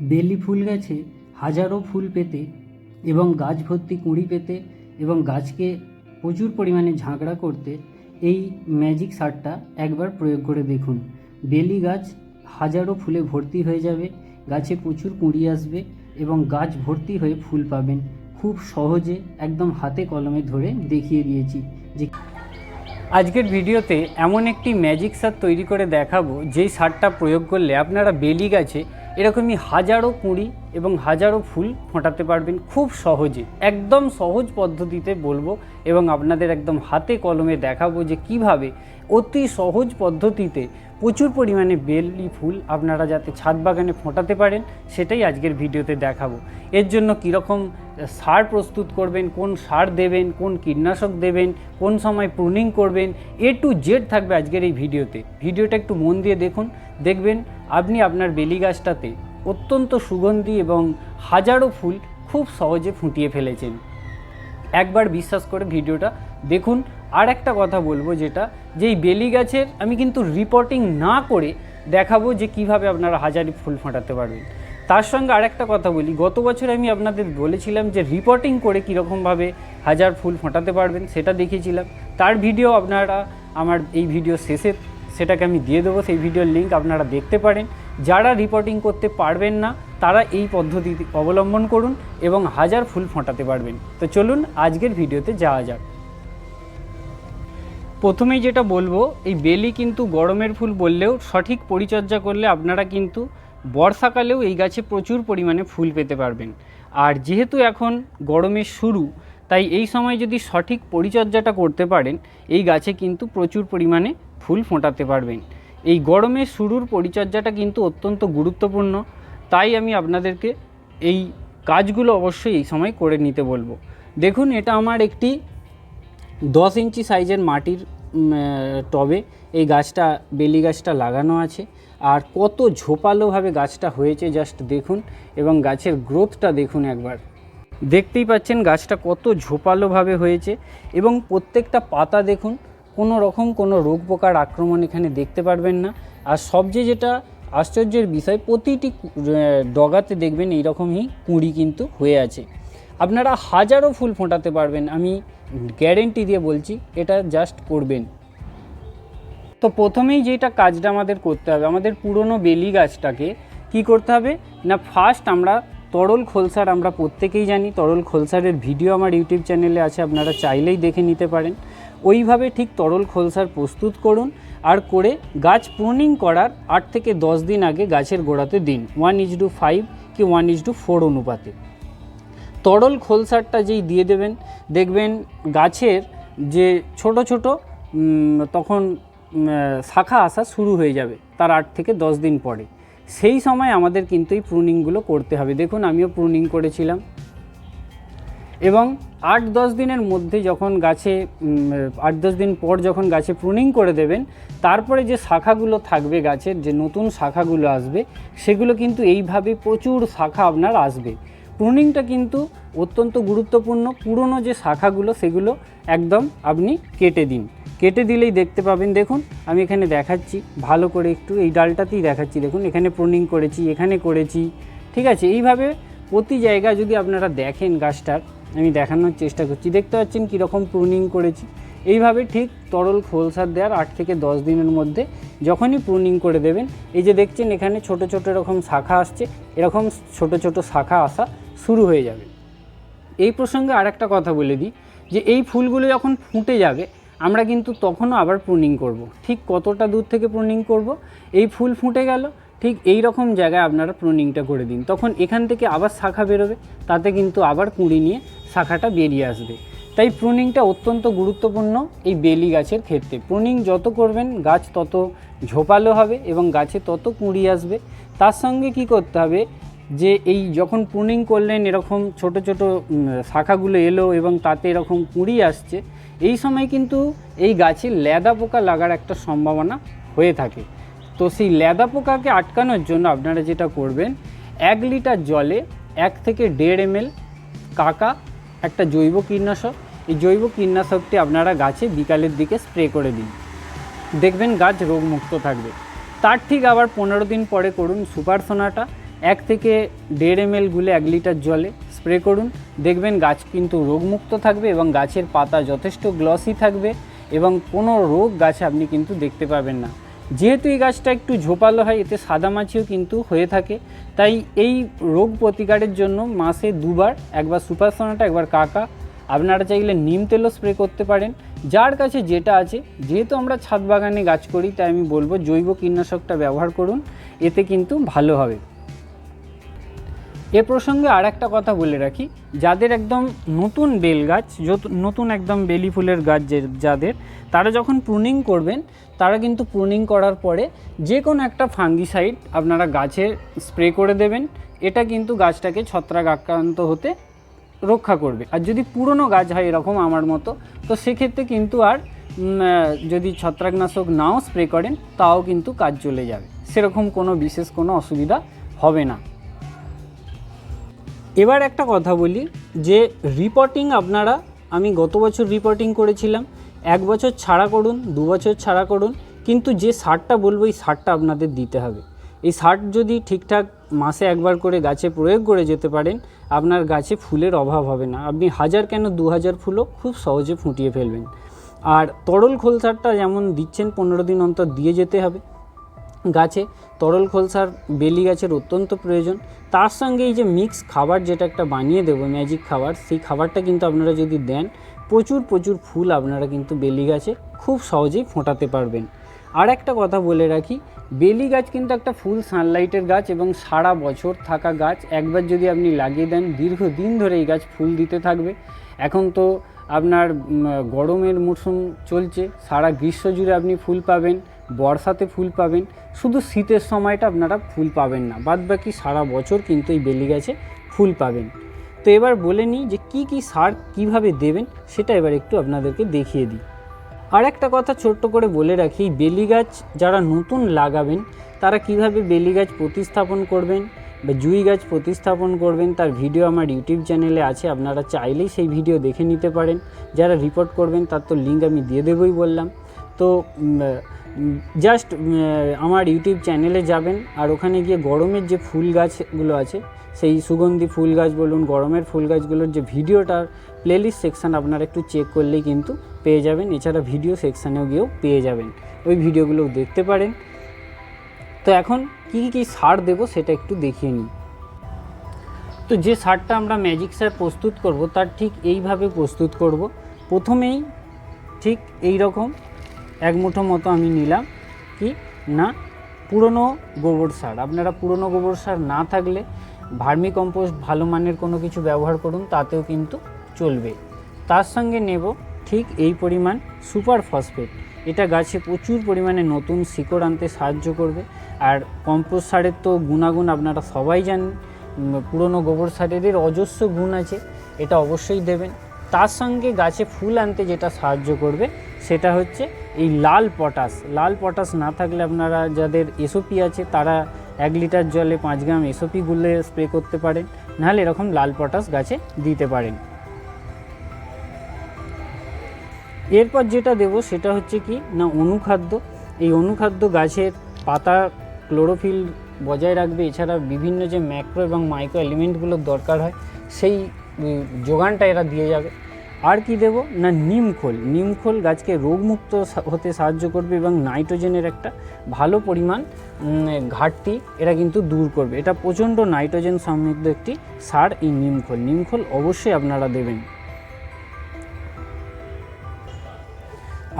বেলি ফুল গাছে হাজারো ফুল পেতে এবং গাছ ভর্তি কুঁড়ি পেতে এবং গাছকে প্রচুর পরিমাণে ঝাঁকড়া করতে এই ম্যাজিক সারটা একবার প্রয়োগ করে দেখুন। বেলি গাছ হাজারো ফুলে ভর্তি হয়ে যাবে, গাছে প্রচুর কুঁড়ি আসবে এবং গাছ ভর্তি হয়ে ফুল পাবেন। খুব সহজে একদম হাতে কলমে ধরে দেখিয়ে দিয়েছি যে আজকের ভিডিওতে এমন একটি ম্যাজিক সার তৈরি করে দেখাবো, যেই সারটা প্রয়োগ করলে আপনারা বেলি গাছে এরকমই হাজারো কুঁড়ি এবং হাজারো ফুল ফোটাতে পারবেন খুব সহজে। একদম সহজ পদ্ধতিতে বলব এবং আপনাদের একদম হাতে কলমে দেখাবো যে কীভাবে অতি সহজ পদ্ধতিতে প্রচুর পরিমাণে বেলি ফুল আপনারা যাতে ছাদ বাগানে ফোটাতে পারেন, সেটাই আজকের ভিডিওতে দেখাবো। এর জন্য কীরকম সার প্রস্তুত করবেন, কোন সার দেবেন, কোন কীটনাশক দেবেন, কোন সময় প্রুনিং করবেন, এ টু জেড থাকবে আজকের এই ভিডিওতে। ভিডিওটা একটু মন দিয়ে দেখুন। দেখবেন আপনি আপনার বেলি গাছটাতে অত্যন্ত সুগন্ধি এবং হাজারো ফুল খুব সহজে ফুটিয়ে ফেলেছেন। একবার বিশ্বাস করে ভিডিওটা দেখুন। আর একটা কথা বলব যেটা যে এই বেলি গাছের আমি কিন্তু রিপোর্টিং না করে দেখাবো যে কীভাবে আপনারা হাজারি ফুল ফোটাতে পারবেন। তার সঙ্গে আরেকটা কথা বলি, গত বছর আমি আপনাদের বলেছিলাম যে রিপোর্টিং করে কীরকমভাবে হাজার ফুল ফোটাতে পারবেন, সেটা দেখিয়েছিলাম। তার ভিডিও আপনারা, আমার এই ভিডিও শেষে সেটাকে আমি দিয়ে দেবো, সেই ভিডিওর লিঙ্ক আপনারা দেখতে পারেন। যারা রিপোর্টিং করতে পারবেন না, তারা এই পদ্ধতি অবলম্বন করুন এবং হাজার ফুল ফোটাতে পারবেন। তো চলুন আজকের ভিডিওতে যাওয়া যাক। প্রথমেই যেটা বলব, এই বেলি কিন্তু গরমের ফুল বললেও সঠিক পরিচর্যা করলে আপনারা কিন্তু বর্ষাকালেও এই গাছে প্রচুর পরিমাণে ফুল পেতে পারবেন। আর যেহেতু এখন গরমের শুরু, তাই এই সময় যদি সঠিক পরিচর্যাটা করতে পারেন, এই গাছে কিন্তু প্রচুর পরিমাণে ফুল ফোটাতে পারবেন। এই গরমের শুরুর পরিচর্যাটা কিন্তু অত্যন্ত গুরুত্বপূর্ণ, তাই আমি আপনাদেরকে এই কাজগুলো অবশ্যই এই সময় করে নিতে বলব। দেখুন, এটা আমার একটি দশ ইঞ্চি সাইজের মাটির টবে এই গাছটা, বেলি গাছটা লাগানো আছে। আর কত ঝোপালোভাবে গাছটা হয়েছে জাস্ট দেখুন। এবং গাছের গ্রোথটা দেখুন একবার। দেখতেই পাচ্ছেন গাছটা কত ঝোপালোভাবে হয়েছে এবং প্রত্যেকটা পাতা দেখুন, কোনো রকম কোনো রোগ পোকার আক্রমণ এখানে দেখতে পারবেন না। আর সবচেয়ে যেটা আশ্চর্যের বিষয়, প্রতিটি ডগাতে দেখবেন এইরকমই কুঁড়ি কিন্তু হয়ে আছে। আপনারা হাজারো ফুল ফোটাতে পারবেন, আমি গ্যারেন্টি দিয়ে বলছি, এটা জাস্ট করবেন। তো প্রথমেই যেটা কাজটা আমাদের করতে হবে, আমাদের পুরনো বেলি গাছটাকে কি করতে হবে? না ফার্স্ট আমরা তরল খোলসার, আমরা প্রত্যেকেই জানি, তরল খোলসারের ভিডিও আমার ইউটিউব চ্যানেলে আছে, আপনারা চাইলেই দেখে নিতে পারেন। ওইভাবে ঠিক তরল খোলসার প্রস্তুত করুন, আর করে গাছ প্রুনিং করার আট থেকে দশ দিন আগে গাছের গোড়াতে দিন। ওয়ান ইজ টু ফাইভ কি ওয়ান ইজ টু ফোর অনুপাতে। তরল খোলসারটা যেই দিয়ে দেবেন, দেখবেন গাছের যে ছোট ছোট তখন শাখা আসা শুরু হয়ে যাবে তার আট থেকে দশ দিন পরে। সেই সময় আমাদের কিন্তু এই প্রুনিংগুলো করতে হবে। দেখুন, আমিও প্রুনিং করেছিলাম। এবং আট দশ দিনের মধ্যে যখন গাছে আট দশ দিন পর যখন গাছে প্রুনিং করে দেবেন, তারপরে যে শাখাগুলো থাকবে গাছের, যে নতুন শাখাগুলো আসবে, সেগুলো কিন্তু এইভাবে প্রচুর শাখা আপনার আসবে। প্রুনিংটা কিন্তু অত্যন্ত গুরুত্বপূর্ণ। পুরনো যে শাখাগুলো, সেগুলো একদম আপনি কেটে দিন। কেটে দিলেই দেখতে পাবেন। দেখুন, আমি এখানে দেখাচ্ছি। ভালো করে একটু এই ডালটাতেই দেখাচ্ছি। দেখুন, এখানে প্রুনিং করেছি, এখানে করেছি। ঠিক আছে? এইভাবে প্রতি জায়গায় যদি আপনারা দেখেন গাছটার, আমি দেখানোর চেষ্টা করছি। দেখতে পাচ্ছেন কীরকম প্রুনিং করেছি। এইভাবে ঠিক তরল খোলসার দেওয়ার আট থেকে দশ দিনের মধ্যে যখনই প্রুনিং করে দেবেন, এই যে দেখছেন এখানে ছোট ছোট এরকম শাখা আসছে, এরকম ছোট ছোট শাখা আসা শুরু হয়ে যাবে। এই প্রসঙ্গে আর একটা কথা বলে দিই, যে এই ফুলগুলো যখন ফুটে যাবে, আমরা কিন্তু তখনও আবার প্রুনিং করব। ঠিক কতটা দূর থেকে প্রুনিং করব? এই ফুল ফুটে গেল, ঠিক এই রকম জায়গায় আপনারা প্রুনিংটা করে দিন। তখন এখান থেকে আবার শাখা বেরোবে, তাতে কিন্তু আবার কুঁড়ি নিয়ে শাখাটা বেরিয়ে আসবে। তাই প্রুনিংটা অত্যন্ত গুরুত্বপূর্ণ এই বেলি গাছের ক্ষেত্রে। প্রুনিং যত করবেন, গাছ তত ঝোপালো হবে এবং গাছে তত কুঁড়ি আসবে। তার সঙ্গে কি করতে হবে যে, এই যখন প্রুনিং করলেন, এরকম ছোট ছোট শাখাগুলো এলো এবং তাতে এরকম কুঁড়ি আসছে, এই সময় কিন্তু এই গাছে লেদা পোকা লাগার একটা সম্ভাবনা হয়ে থাকে। তো সেই লেদা পোকাকে আটকানোর জন্য আপনারা যেটা করবেন, এক লিটার জলে এক থেকে দেড় এমএল কাকা একটা জৈব কীটনাশক। এই জৈব কীটনাশকটি আপনারা গাছে বিকালের দিকে স্প্রে করে দিন। দেখবেন গাছ রোগমুক্ত থাকবে। তার ঠিক আবার পনেরো দিন পরে করুন সুপার সোনাটা। এক থেকে দেড় এম গুলে এক লিটার জলে স্প্রে করুন। দেখবেন গাছ কিন্তু রোগমুক্ত থাকবে এবং গাছের পাতা যথেষ্ট গ্লসি থাকবে এবং কোনো রোগ গাছে আপনি কিন্তু দেখতে পাবেন না। যেহেতু এই গাছটা একটু ঝোপালো হয়, এতে সাদামাছিও কিন্তু হয়ে থাকে। তাই এই রোগ প্রতিকারের জন্য মাসে দুবার, একবার সুপার সোনাটা, একবার কাকা। আপনারা চাইলে নিম তেলও স্প্রে করতে পারেন। যার কাছে যেটা আছে, যেহেতু আমরা ছাদ বাগানে গাছ করি, তাই আমি বলব জৈব কীটনাশকটা ব্যবহার করুন, এতে কিন্তু ভালো হবে। এ প্রসঙ্গে আর একটা কথা বলে রাখি, যাদের একদম নতুন বেল গাছ নতুন একদম বেলি ফুলের গাছ যাদের, তারা যখন প্রুনিং করবেন, তারা কিন্তু প্রুনিং করার পরে যে কোনো একটা ফাঙ্গিসাইড আপনারা গাছে স্প্রে করে দেবেন, এটা কিন্তু গাছটাকে ছত্রাক আক্রান্ত হতে রক্ষা করবে। আর যদি পুরনো গাছ হয় এরকম আমার মতো, তো সেক্ষেত্রে কিন্তু আর যদি ছত্রাকনাশক নাও স্প্রে করেন, তাও কিন্তু কাজ চলে যাবে। সেরকম কোনো বিশেষ কোনো অসুবিধা হবে না। এবার একটা কথা বলি, যে রিপোর্টিং আপনারা, আমি গত বছর রিপোর্টিং করেছিলাম, এক বছর ছাড়া করুন, দু বছর ছাড়া করুন, কিন্তু যে সারটা বলব, এই সারটা আপনাদের দিতে হবে। এই সার যদি ঠিকঠাক মাসে একবার করে গাছে প্রয়োগ করে যেতে পারেন, আপনার গাছে ফুলের অভাব হবে না। আপনি হাজার কেন দু হাজার ফুলও খুব সহজে ফুটিয়ে ফেলবেন। আর তরল খোল সারটা যেমন দিচ্ছেন, পনেরো দিন অন্তর দিয়ে যেতে হবে। গাছে, তরল খোলসার বেলি গাছের অত্যন্ত প্রয়োজন। তার সঙ্গে এই যে মিক্স খাবার যেটা একটা বানিয়ে দেবো ম্যাজিক খাবার, সেই খাবারটা কিন্তু আপনারা যদি দেন, প্রচুর প্রচুর ফুল আপনারা কিন্তু বেলি গাছে খুব সহজেই ফোটাতে পারবেন। আর একটা কথা বলে রাখি, বেলি গাছ কিন্তু একটা ফুল সানলাইটের গাছ এবং সারা বছর থাকা গাছ। একবার যদি আপনি লাগিয়ে দেন, দীর্ঘদিন ধরে এই গাছ ফুল দিতে থাকবে। এখন তো আপনার গরমের মরশুম চলছে, সারা গ্রীষ্ম জুড়ে আপনি ফুল পাবেন, বর্ষাতে ফুল পাবেন। শুধু শীতের সময়টা আপনারা ফুল পাবেন না বাদ বাকি সারা বছর কিন্তু এই বেলি গাছে ফুল পাবেন। তো এবার বলে নিই যে কি কি সার কীভাবে দেবেন, সেটা এবার একটু আপনাদেরকে দেখিয়ে দিই। আর একটা কথা ছোট্ট করে বলে রাখি, বেলি গাছ যারা নতুন লাগাবেন, তারা কীভাবে বেলি গাছ প্রতিস্থাপন করবেন বা জুই গাছ প্রতিস্থাপন করবেন, তার ভিডিও আমার ইউটিউব চ্যানেলে আছে, আপনারা চাইলেই সেই ভিডিও দেখে নিতে পারেন। যারা রিপোর্ট করবেন, তার তো লিঙ্ক আমি দিয়ে দেবই বললাম। তো জাস্ট আমার ইউটিউব চ্যানেলে যাবেন, আর ওখানে গিয়ে গরমের যে ফুল গাছগুলো আছে, সেই সুগন্ধি ফুল গাছ বলুন, গরমের ফুল গাছগুলোর যে ভিডিওটার প্লেলিস্ট সেকশান আপনারা একটু চেক করলেই কিন্তু পেয়ে যাবেন। এছাড়া ভিডিও সেকশানেও গিয়েও পেয়ে যাবেন। ওই ভিডিওগুলোও দেখতে পারেন। তো এখন কী কী সার দেবো সেটা একটু দেখিয়ে নিই। তো যে সারটা আমরা ম্যাজিক সার প্রস্তুত করব, তার ঠিক এইভাবে প্রস্তুত করব। প্রথমেই ঠিক এই রকম এক মুঠো মতো আমি নিলাম, কি? না, পুরনো গোবর সার। আপনারা পুরনো গোবর সার না থাকলে ভার্মি কম্পোস্ট ভালো মানের কোনো কিছু ব্যবহার করুন, তাতেও কিন্তু চলবে। তার সঙ্গে নেব ঠিক এই পরিমাণ সুপার ফসফেট। এটা গাছে প্রচুর পরিমাণে নতুন শিকড় আনতে সাহায্য করবে। আর কম্পোস্ট সারের তো গুণাগুণ আপনারা সবাই জানেন পুরনো গোবর সারের অজস্র গুণ আছে, এটা অবশ্যই দেবেন। তার সঙ্গে গাছে ফুল আনতে যেটা সাহায্য করবে, সেটা হচ্ছে এই লাল পটাশ লাল পটাশ না থাকলে আপনারা যাদের এসওপি আছে তারা এক লিটার জলে পাঁচ গ্রাম এসওপি গুলে স্প্রে করতে পারেন, নাহলে এরকম লাল পটাশ গাছে দিতে পারেন। এরপর যেটা দেব সেটা হচ্ছে কি, না অনুখাদ্য, এই অনুখাদ্য গাছের পাতা ক্লোরোফিল বজায় রাখবে, এছাড়া বিভিন্ন যে ম্যাক্রো এবং মাইক্রো এলিমেন্টগুলোর দরকার হয়, সেই যোগানটা এরা দিয়ে যাবে। আর কি দেব? না নিমখোল নিমখোল গাছকে রোগমুক্ত হতে সাহায্য করবে এবং নাইট্রোজেনের একটা ভালো পরিমাণ ঘাটতি এরা কিন্তু দূর করবে। এটা প্রচণ্ড নাইট্রোজেন সমৃদ্ধ একটি সার এই নিমখোল নিমখোল অবশ্যই আপনারা দেবেন।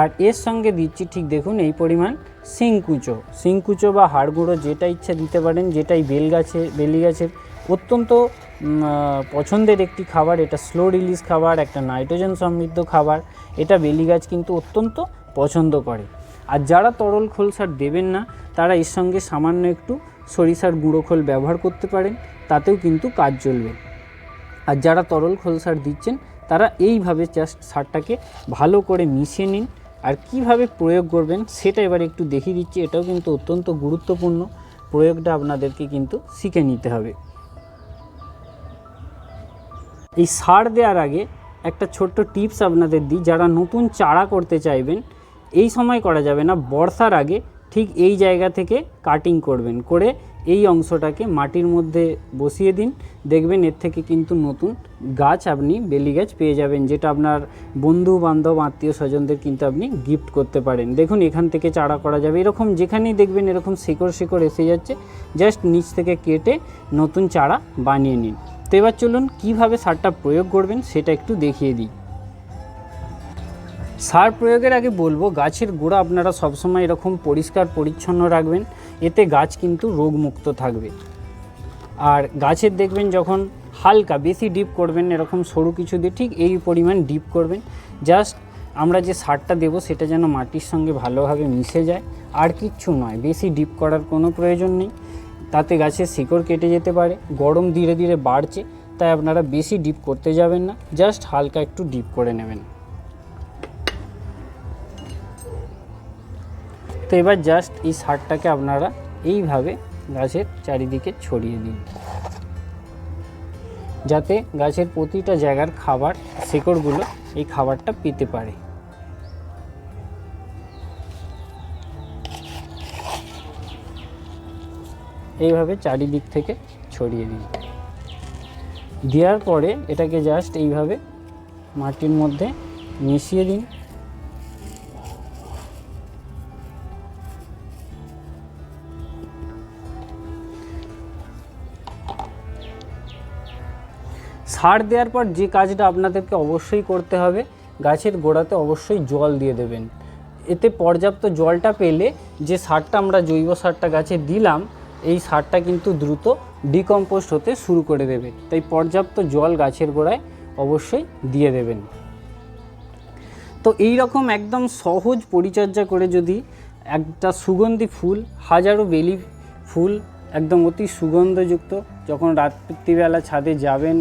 আর এর সঙ্গে দিচ্ছি ঠিক দেখুন এই পরিমাণ সিংকুচো। সিংকুচো বা হাড়গুঁড়ো যেটা ইচ্ছা দিতে পারেন, যেটাই বেল গাছে বেলি গাছের অত্যন্ত পছন্দের একটি খাবার, এটা স্লো রিলিজ খাবার, একটা নাইট্রোজেন সমৃদ্ধ খাবার, এটা বেলি গাছ কিন্তু অত্যন্ত পছন্দ করে। আর যারা তরল খোল সার দেবেন না, তারা এর সঙ্গে সামান্য একটু সরিষার গুঁড়ো খোল ব্যবহার করতে পারেন, তাতেও কিন্তু কাজ চলবে। আর যারা তরল খোল সার দিচ্ছেন, তারা এইভাবে জাস্ট সারটাকে ভালো করে মিশিয়ে নিন। আর কীভাবে প্রয়োগ করবেন, সেটা এবার একটু দেখিয়ে দিচ্ছি, এটাও কিন্তু অত্যন্ত গুরুত্বপূর্ণ। প্রয়োগটা আপনাদেরকে কিন্তু শিখে নিতে হবে। এই সার দেওয়ার আগে একটা ছোট্ট টিপস আপনাদের দিই, যারা নতুন চারা করতে চাইবেন, এই সময় করা যাবে না, বর্ষার আগে ঠিক এই জায়গা থেকে কাটিং করবেন, করে এই অংশটাকে মাটির মধ্যে বসিয়ে দিন, দেখবেন এর থেকে কিন্তু নতুন গাছ আপনি, বেলি গাছ পেয়ে যাবেন, যেটা আপনার বন্ধু বান্ধব আত্মীয় স্বজনদের কিন্তু আপনি গিফট করতে পারেন। দেখুন, এখান থেকে চারা করা যাবে, এরকম যেখানেই দেখবেন এরকম শিকড় শিকড় এসে যাচ্ছে জাস্ট নিচ থেকে কেটে নতুন চারা বানিয়ে নিন। তো এবার চলুন কীভাবে সারটা প্রয়োগ করবেন সেটা একটু দেখিয়ে দিই। সার প্রয়োগের আগে বলব, গাছের গোড়া আপনারা সবসময় এরকম পরিষ্কার পরিচ্ছন্ন রাখবেন, এতে গাছ কিন্তু রোগমুক্ত থাকবে। আর গাছের দেখবেন যখন হালকা বেশি ডিপ করবেন, এরকম সরু কিছু দিয়ে ঠিক এই পরিমাণ ডিপ করবেন, জাস্ট আমরা যে সারটা দেবো সেটা যেন মাটির সঙ্গে ভালোভাবে মিশে যায়, আর কিচ্ছু নয়, বেশি ডিপ করার কোনো প্রয়োজন নেই। তাতে গাছের শিকড় কেটে যেতে পারে, গরম ধীরে ধীরে বাড়ছে, তাই আপনারা বেশি ডিপ করতে যাবেন না, জাস্ট হালকা একটু ডিপ করে নেবেন। তো এবার জাস্ট এই সারটাকে আপনারা এইভাবে গাছের চারিদিকে ছড়িয়ে দিন। যাতে গাছের প্রতিটা জায়গার খাবার, শিকড়গুলো এই খাবারটা পেতে পারে। এইভাবে চারিদিক থেকে ছড়িয়ে দিন দেওয়ার পরে এটাকে জাস্ট এইভাবে মাটির মধ্যে মিশিয়ে দিন সার দেওয়ার পর যে কাজটা আপনাদেরকে অবশ্যই করতে হবে, গাছের গোড়াতে অবশ্যই জল দিয়ে দেবেন। এতে পর্যাপ্ত জলটা পেলে যে সারটা আমরা জৈব সারটা গাছে দিলাম এই সারটা কিন্তু দ্রুত ডিকম্পোস্ট হতে শুরু করে দেবে। তাই পর্যাপ্ত জল গাছের গোড়ায় অবশ্যই দিয়ে দেবেন। তো এই রকম একদম সহজ পরিচর্যা করে যদি একটা সুগন্ধি ফুল, হাজারো বেলি ফুল একদম অতি সুগন্ধযুক্ত যখন রাত্রিবেলা ছাদে যাবেন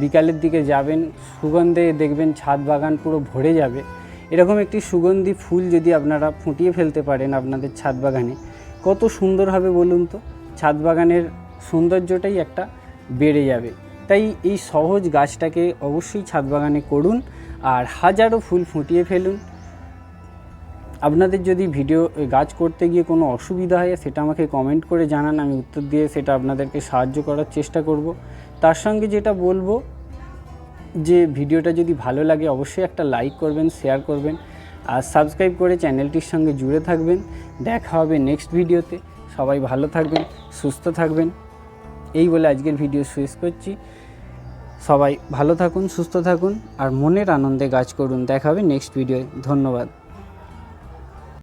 বিকালের দিকে যাবেন, সুগন্ধে দেখবেন ছাদ বাগান পুরো ভরে যাবে। এরকম একটি সুগন্ধি ফুল যদি আপনারা ফুটিয়ে ফেলতে পারেন আপনাদের ছাদ বাগানে কত সুন্দর হবে বলুন তো? ছাদ বাগানের সৌন্দর্যটাই একটা বেড়ে যাবে। তাই এই সহজ গাছটাকে অবশ্যই ছাদ বাগানে করুন আর হাজারো ফুল ফুটিয়ে ফেলুন। আপনাদের যদি ভিডিও গাছ করতে গিয়ে কোনো অসুবিধা হয়, সেটা আমাকে কমেন্ট করে জানান, আমি উত্তর দিয়ে সেটা আপনাদেরকে সাহায্য করার চেষ্টা করব। তার সঙ্গে যেটা বলব, যে ভিডিওটা যদি ভালো লাগে, অবশ্যই একটা লাইক করবেন শেয়ার করবেন। আর সাবস্ক্রাইব করে চ্যানেলটির সঙ্গে জুড়ে থাকবেন। দেখা হবে নেক্সট ভিডিওতে। সবাই ভালো থাকবেন, সুস্থ থাকবেন। এই বলে আজকের ভিডিও শেষ করছি। সবাই ভালো থাকুন, সুস্থ থাকুন, আর মনের আনন্দে কাজ করুন। দেখা হবে নেক্সট ভিডিওয় ধন্যবাদ।